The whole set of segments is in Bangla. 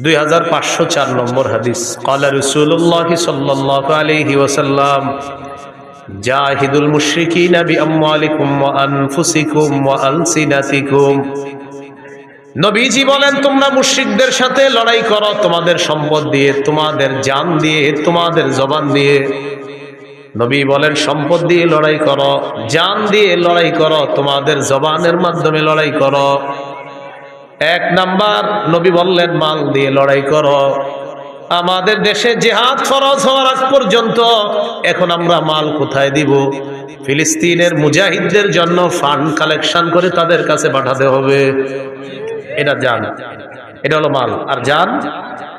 দুই হাজার পাঁচশো চার নম্বর হাদিস। নবীজি বলেন, তোমরা মুশরিকদের সাথে লড়াই করো, তোমাদের সম্পদ দিয়ে, তোমাদের জান দিয়ে, তোমাদের জবান দিয়ে। নবী বলেন, সম্পদ দিয়ে লড়াই করো, জান দিয়ে লড়াই করো, তোমাদের জবানের মাধ্যমে লড়াই করো। এক নাম্বার নবী বললেন, মাল দিয়ে লড়াই করো। আমাদের দেশে জেহাদ ফরজ হওয়ার আগ পর্যন্ত এখন আমরা মাল কোথায় দিব? ফিলিস্তিনের মুজাহিদদের জন্য ফান্ড কালেকশন করে তাদের কাছে পাঠাতে হবে। এটা জান। এটা হলো মাল। আর যান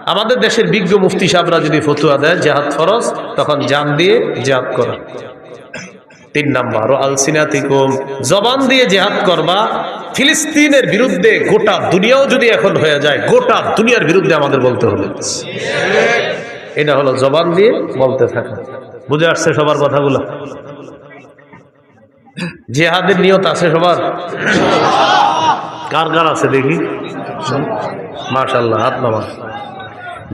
আমাদের দেশের বিজ্ঞ মুফতি সাহরা যদি ফতুয়া দেয়, জেহাদ ফরজ, তখন জান দিয়ে জেহাদ করা। তিন নাম্বার আলসিনাতিকুম, জবান দিয়ে জেহাদ করবা। ফিলিস্তিনের বিরুদ্ধে গোটা দুনিয়াও যদি এখন হয়ে যায়, গোটা দুনিয়ার বিরুদ্ধে আমাদের বলতে হবে। এটা হলো জবান দিয়ে বলতে থাকা। বুঝে আসছে সবার কথাগুলো? জেহাদের নিয়ত আছে সবার? কার কার আছে দেখি? মাশাল্লাহ হাত নামা।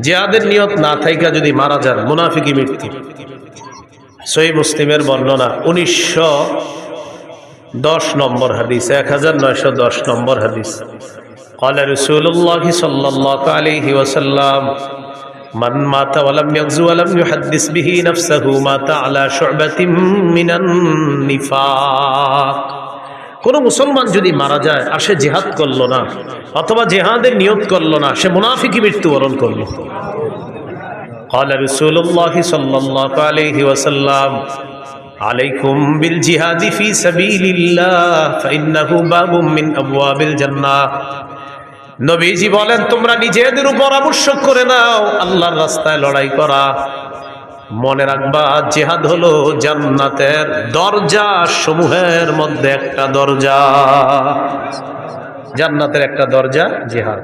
জেহাদের নিয়ত না থাইকা যদি মারা যান মুনাফিকি মৃত্যু। সই মুসলিমের বর্ণনা, উনিশশো দশ নম্বর হাদিস এক হাজার নয়শো দশ নম্বর হাদিস قال رسول الله صلى الله عليه وسلم من مات ولم يغزو ولم يحدث به نفسه مات على شعبة من النفاق কোন মুসলমান যদি মারা যায় আর সে জেহাদ করলো না অথবা জেহাদের নিয়ত করলো না সে মুনাফিকি মৃত্যুবরণ করলো قال رسول الله صلى الله عليه وسلم আলাইকুম বিল জিহাদি ফি সাবিলিল্লাহ, ফাইন্নাহু বাবুম মিন আবওয়াবিল জান্নাহ। নবীজি বলেন, তোমরা নিজেদের উপর আবশ্যক করে নাও, আল্লাহর রাস্তায় লড়াই করা। মনে রাখবা, জেহাদ হলো জান্নাতের দরজা সমূহের মধ্যে একটা দরজা। জান্নাতের একটা দরজা, জেহাদ।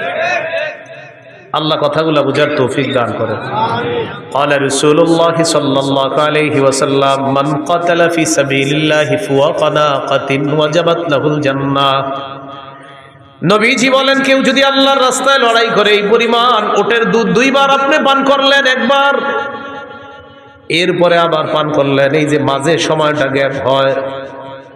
আল্লাহ কথাগুলো বুঝার তৌফিক দান করে قال رسول الله صلى الله عليه وسلم من قتل في سبيل الله فوق ناقة وجبت له الجنة নবীজি বলেন কেউ যদি আল্লাহর রাস্তায় লড়াই করে এই পরিমাণ ওটের দুধ দুইবার আপনি পান করলেন একবার এরপরে আবার পান করলেন এই যে মাঝে সময়টা গ্যাপ হয়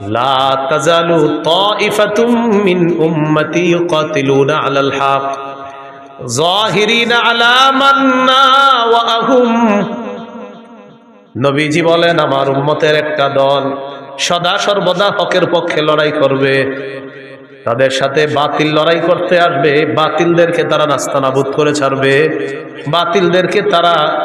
লা তাজালু তাইফাতুম মিন উম্মতি ইউকাতিলুনা আলাল হক। আলা মান্না ওয়া আহুম। নবীজি বলেন, আমার উম্মতের একটা দল সদা সর্বদা হকের পক্ষে লড়াই করবে। তাদের সাথে বাতিল লড়াই করতে আসবে। বাতিলদেরকে তারা নাস্তানাবুদ করে ছাড়বে। বাতিলদেরকে তারা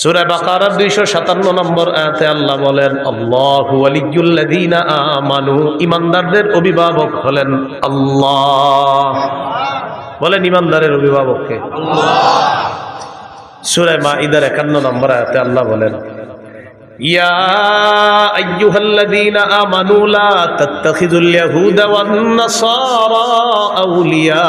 সুরা বাকারা দুইশো সাতান্ন নম্বর আয়াতে আল্লাহ বলেন, আল্লাহু আলিকুল্লাদিনা আমানু। ইমানদারদের অভিভাবক হলেন আল্লাহ। বলেন ইমানদারের অভিভাবককে সুরে মা ইদার একান্ন নম্বর আয়াতে আল্লাহ বলেন, ইয়া আইয়ুহাল্লাদিনা আমানু লা তাত্তাখিযুল ইয়াহুদা ওয়ান নাসারা আউলিয়া।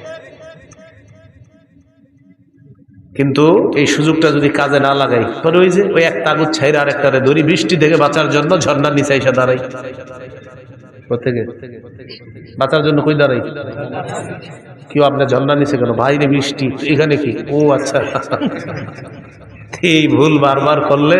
কিন্তু এই সুযোগটা যদি কাজে না লাগাই তাহলে ওই যে ওই একটা আগুন ছাইরা আর একটা দড়ি বৃষ্টি থেকে বাঁচার জন্য ঝর্ণার নিচে এসে দাঁড়াই। বাঁচার জন্য কই দাঁড়াই? কেউ আপনার ঝর্ণার নিচে কেন? বাইরে বৃষ্টি, এখানে কি? ও আচ্ছা। এই ভুল বারবার করলে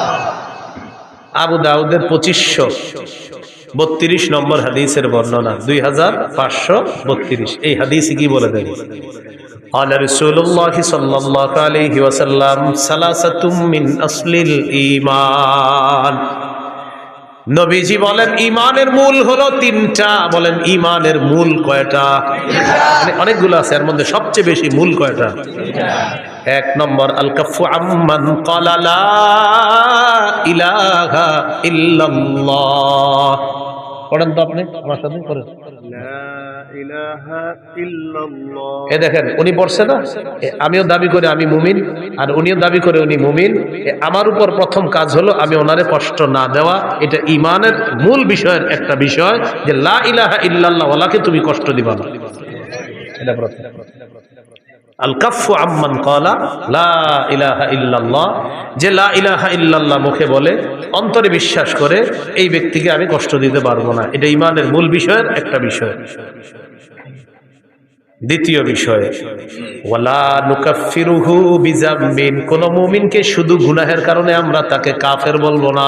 আবু দাউদের পঁচিশশো বত্রিশ নম্বর হাদিসের বর্ণনা দুই হাজার পাঁচশো বত্রিশ এই হাদিস কি বলে দেন قال رسول الله صلى الله عليه وسلم ثلاثة من أصل الإيمان নবীজি বলেন ইমানের মূল হলো তিনটা বলেন ইমানের মূল কয়টা মানে অনেকগুলো আছে এর মধ্যে সবচেয়ে বেশি মূল কয়টা এক নম্বর আল কাফু আম্মান ইলাহা ইল্লাল্লাহ। পড়েন তো আপনি আমার সাথে করেন এ দেখেন উনি পড়ছে না? আমিও দাবি করে আমি মুমিন আর উনিও দাবি করে উনি মুমিন। আমার উপর প্রথম কাজ হলো আমি ওনারে কষ্ট না দেওয়া। এটা ইমানের মূল বিষয়ের একটা বিষয় যে লা ইলাহা ইল্লাল্লাহ ওয়ালাকে তুমি কষ্ট দিবা না। এটা প্রথম। আল আম্মান কলা লা ইলাহা যে লা ইলাহা ইল্লাল্লাহ মুখে বলে, অন্তরে বিশ্বাস করে, এই ব্যক্তিকে আমি কষ্ট দিতে পারব না। এটা ইমানের মূল বিষয়ের একটা বিষয়। দ্বিতীয় বিষয়, ওয়ালা কোন মুমিনকে শুধু গুনাহের কারণে আমরা তাকে কাফের বলব না।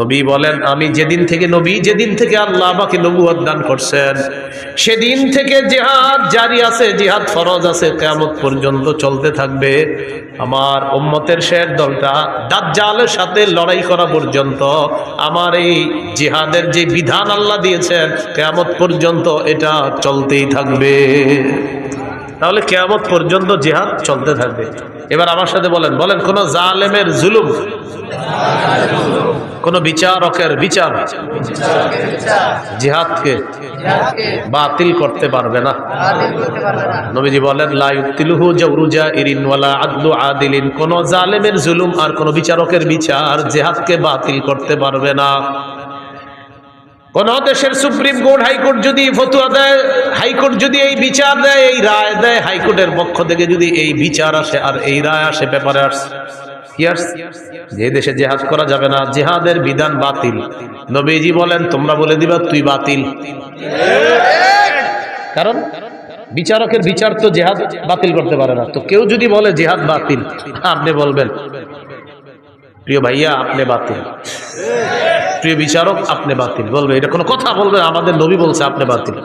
নবী বলেন, আমি যেদিন থেকে নবী, যেদিন থেকে আল্লাহ আমাকে নবুয়াদ দান করছেন, সেদিন থেকে জিহাদ জারি আছে, জিহাদ ফরজ আছে কেমন পর্যন্ত চলতে থাকবে। আমার উম্মতের শেষ দলটা দাজ্জালের সাথে লড়াই করা পর্যন্ত আমার এই জিহাদের যে বিধান আল্লাহ দিয়েছেন কেয়ামত পর্যন্ত এটা চলতেই থাকবে। তাহলে কেয়ামত পর্যন্ত জিহাদ চলতে থাকবে। এবার আমার সাথে বলেন বলেন কোন জালেমের জুলুম কোন বিচারকের বিচার জিহাদকে বাতিল করতে পারবে না। নবীজি বলেন লাইতিলুহু জাউরুজা ইরিন ওয়ালা আদলু আদিলিন কোন জালেমের জুলুম আর কোন বিচারকের বিচার জিহাদকে বাতিল করতে পারবে না। কোন দেশের সুপ্রিম কোর্ট, হাইকোর্ট যদি ফতুয়া দেয়, হাইকোর্ট যদি এই বিচার দেয়, এই রায় দেয়, হাইকোর্টের পক্ষ থেকে যদি এই বিচার আসে আর এই রায় আসে পেপারে আসে যে দেশে জেহাদ করা যাবে না, জেহাদের বিধান বাতিল। নবীজি বলেন, তোমরা বলে দিবা, তুই বাতিল। কারণ বিচারকের বিচার তো জেহাদ বাতিল করতে পারে না। তো কেউ যদি বলে জেহাদ বাতিল, আপনি বলবেন, প্রিয় ভাইয়া, আপনি বাতিল। প্রিয় বিচারক, আপনি বাতিল। বলবে, এটা কোনো কথা বলবে আমাদের নবী বলছে আপনি বাতিল।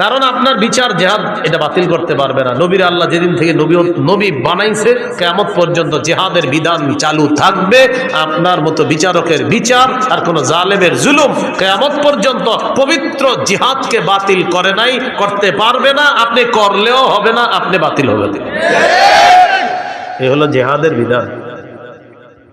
কারণ আপনার বিচার জেহাদ এটা বাতিল করতে পারবে না। নবীর আল্লাহ যেদিন থেকে নবী নবী বানাইছে কেমন পর্যন্ত জেহাদের বিধান চালু থাকবে। আপনার মতো বিচারকের বিচার আর কোন জালেমের জুলুম কেয়ামত পর্যন্ত পবিত্র জিহাদকে বাতিল করে নাই, করতে পারবে না। আপনি করলেও হবে না, আপনি বাতিল হবে এ হলো জেহাদের বিধান।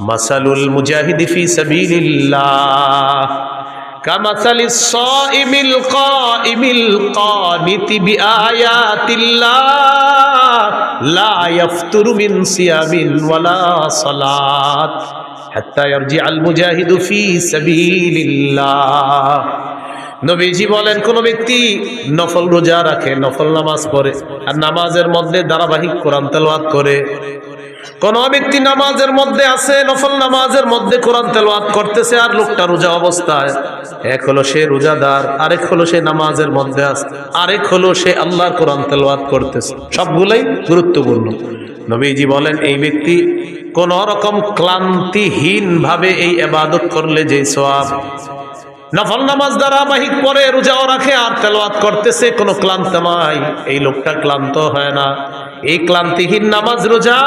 مثل المجاهد في سبيل الله كمثل الصائم القائم القانت بآيات الله لا يفتر من صيام ولا صلاة حتى يرجع المجاهد في سبيل الله নবীজি বলেন কোন ব্যক্তি নফল রোজা রাখে নফল নামাজ পড়ে আর নামাজের মধ্যে ধারাবাহিক কোরআন তেলাওয়াত করে কোন ব্যক্তি নামাজের মধ্যে আছে, নফল নামাজের মধ্যে কোরআন তেলাওয়াত করতেছে আর লোকটা রোজা অবস্থায়। এক হলো সে রোজাদার, আরেক হলো সে নামাজের মধ্যে আছে, আরেক হলো সে আল্লাহর কোরআন তেলাওয়াত করতেছে। সবগুলোই গুরুত্বপূর্ণ। নবীজি বলেন, এই ব্যক্তি কোন রকম ক্লান্তিহীন ভাবে এই এবাদত করলে যে সওয়াব নফল নামাজ ধারাবাহিক পরে রোজাও রাখে আর তেলাওয়াত করতেছে, কোনো ক্লান্ত নাই। এই লোকটা ক্লান্ত হয় না। এই ক্লান্তিহীন নামাজ রোজা,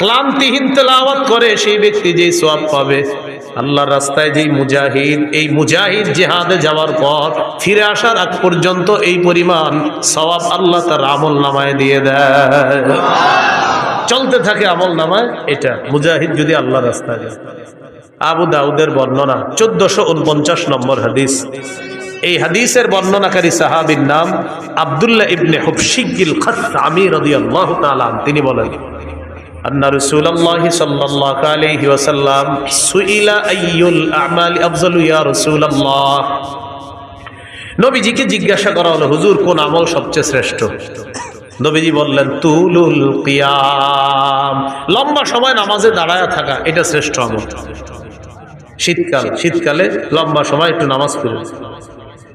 ক্লান্তিহীন তেলাওয়াত করে সেই ব্যক্তি যেই সোয়াব পাবে। আল্লাহর রাস্তায় যেই মুজাহিদ, এই মুজাহিদ জেহাদে যাওয়ার পর ফিরে আসার আগ পর্যন্ত এই পরিমাণ সওয়াব আল্লাহ তার আমল নামায় দিয়ে দেয়। চলতে থাকে আমল নামায় এটা, মুজাহিদ যদি আল্লাহ রাস্তায় আবু দাউদের বর্ণনা, চোদ্দশো উনপঞ্চাশ নম্বর হাদিস। এই হাদিসের বর্ণনাকারী সাহাবির নাম আবদুল্লাহ ইবনে হুবশিকিল খাত আমির রাদিয়াল্লাহু তাআলা তিনি বলেন أن رسول الله صلى الله عليه وسلم سئل أي الأعمال أفضل يا رسول الله নবীজিকে জিজ্ঞাসা করা হলো হুজুর কোন আমল সবচেয়ে শ্রেষ্ঠ নবীজি বললেন তুলুল কিয়াম লম্বা সময় নামাজে দাঁড়ায় থাকা এটা শ্রেষ্ঠ আমল শীতকাল শীতকালে লম্বা সময় একটু নামাজ পড়েন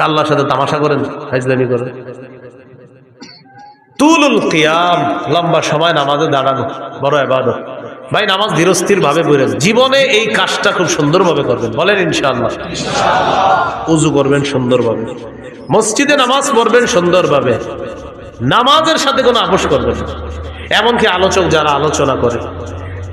আল্লাহর সাথে তামাশা করেন হাজলামি করেন। তুলুল কিয়াম, লম্বা সময় নামাজে দাঁড়ানো, বড় এবাদত ভাই, নামাজ ধীরস্থির ভাবে পড়েন। জীবনে এই কাজটা খুব সুন্দরভাবে করবেন। বলেন ইনশাআল্লাহ। উজু করবেন সুন্দরভাবে। মসজিদে নামাজ পড়বেন সুন্দরভাবে। নামাজের সাথে কোনো আপোষ করবেন এমনকি আলোচক যারা আলোচনা করে